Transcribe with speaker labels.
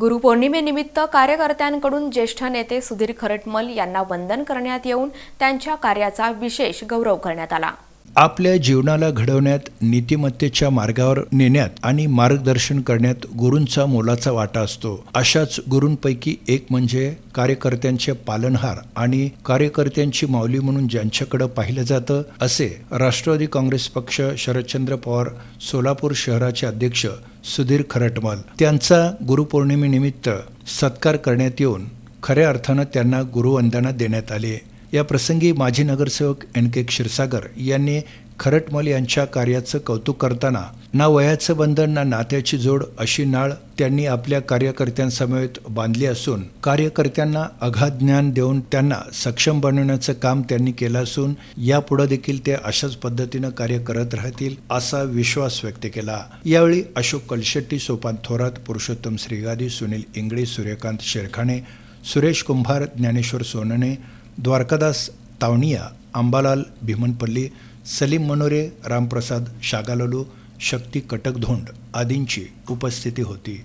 Speaker 1: गुरुपौर्णिमेनिमित्त कार्यकर्त्यांकडून ज्येष्ठ नेते सुधीर खरटमल यांना वंदन करण्यात येऊन त्यांच्या कार्याचा विशेष गौरव करण्यात आला.
Speaker 2: आपल्या जीवनाला घडवण्यात नीतिमत्तेच्या मार्गावर नेण्यात आणि मार्गदर्शन करण्यात गुरूंचा मोलाचा वाटा असतो. अशाच गुरूंपैकी एक म्हणजे कार्यकर्त्यांचे पालनहार आणि कार्यकर्त्यांची माऊली म्हणून ज्यांच्याकडे पाहिलं जातं असे राष्ट्रवादी काँग्रेस पक्ष शरदचंद्र पवार सोलापूर शहराचे अध्यक्ष सुधीर खरटमल. त्यांचा गुरुपौर्णिमेनिमित्त सत्कार करण्यात येऊन खऱ्या अर्थानं त्यांना गुरुवंदना देण्यात आली या प्रसंगी माजी नगरसेवक एन के क्षीरसागर यांनी खरटमल यांच्या कार्याचं कौतुक करताना ना वयाचं बंधन ना नात्याची जोड अशी नाळ त्यांनी आपल्या कार्यकर्त्यांसमवेत बांधली असून कार्यकर्त्यांना अगाध ज्ञान देऊन त्यांना सक्षम बनवण्याचं काम त्यांनी केलं असून यापुढे देखील ते अशाच पद्धतीनं कार्य करत राहतील असा विश्वास व्यक्त केला. यावेळी अशोक कलशेट्टी सोपान थोरात पुरुषोत्तम श्रीगादी सुनील इंगळे सूर्यकांत शेरखाणे सुरेश कुंभार ज्ञानेश्वर सोनने द्वारकादास तावणिया आंबालाल भीमनपल्ली सलीम मनोरे रामप्रसाद शागाललू शक्ती कटकधोंड आदींची उपस्थिती होती.